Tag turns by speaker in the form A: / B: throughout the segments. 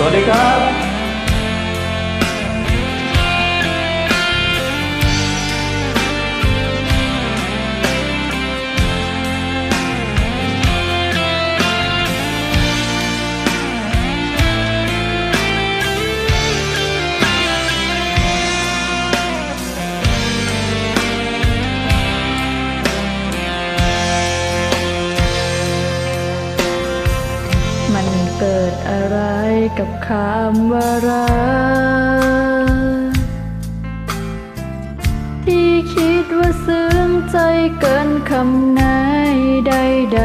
A: สวัสดีครับ
B: เกิดอะไรกับคำว่ารักที่คิดว่าซึ้งใจเกินคำไหนใด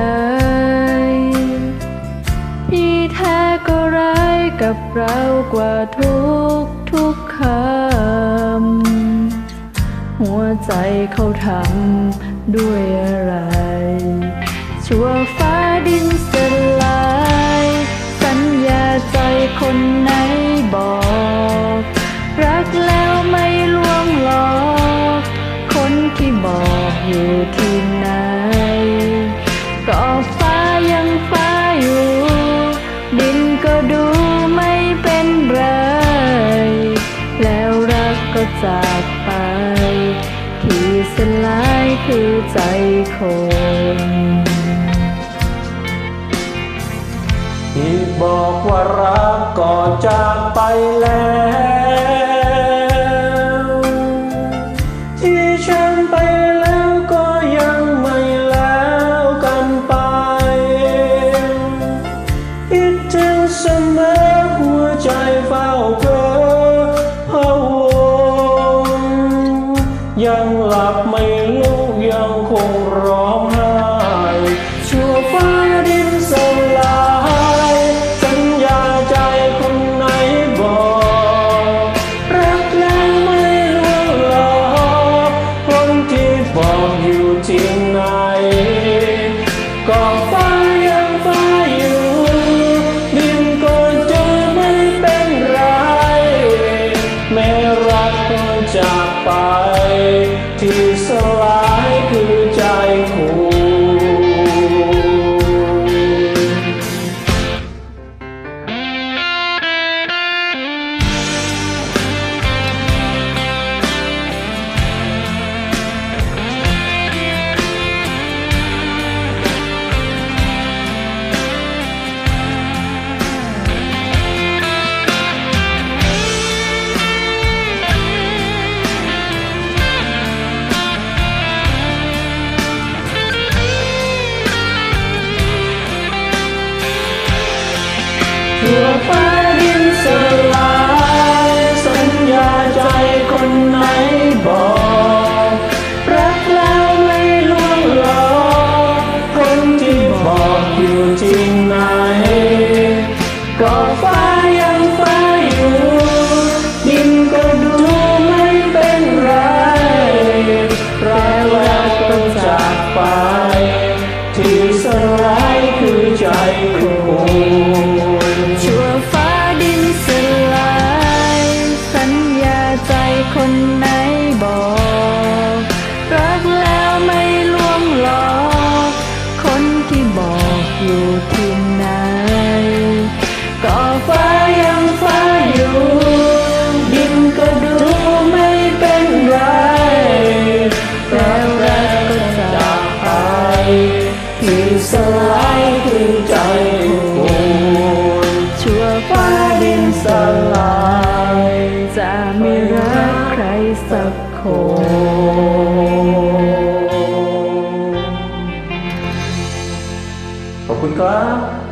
B: ๆที่แท้ก็ร้ายกับเรากว่าทุกทุกคำหัวใจเขาทำด้วยอะไร ชั่วฟ้าดินสลาย คนไหนบอก รักแล้วไม่ลวงหลอก คนที่บอกอยู่ที่ไหน ก็ฟ้ายังฟ้าอยู่ ดินก็ดูไม่เป็นไร แล้วรักก็จากไป ที่สลายคือใจคน
A: บอกว่ารักก่อนจากไปแล้ว ที่ฉันไปแล้วก็ยังไม่แล้วกันไปคิดถึงเสมอหัวใจเฝ้าเพ้อพะวงยังหลับไม่ สลายถึงใจคุณ
B: ชั่วฟ้าดินสลาย จะไม่รักใครสักคน
A: ขอบคุณครับ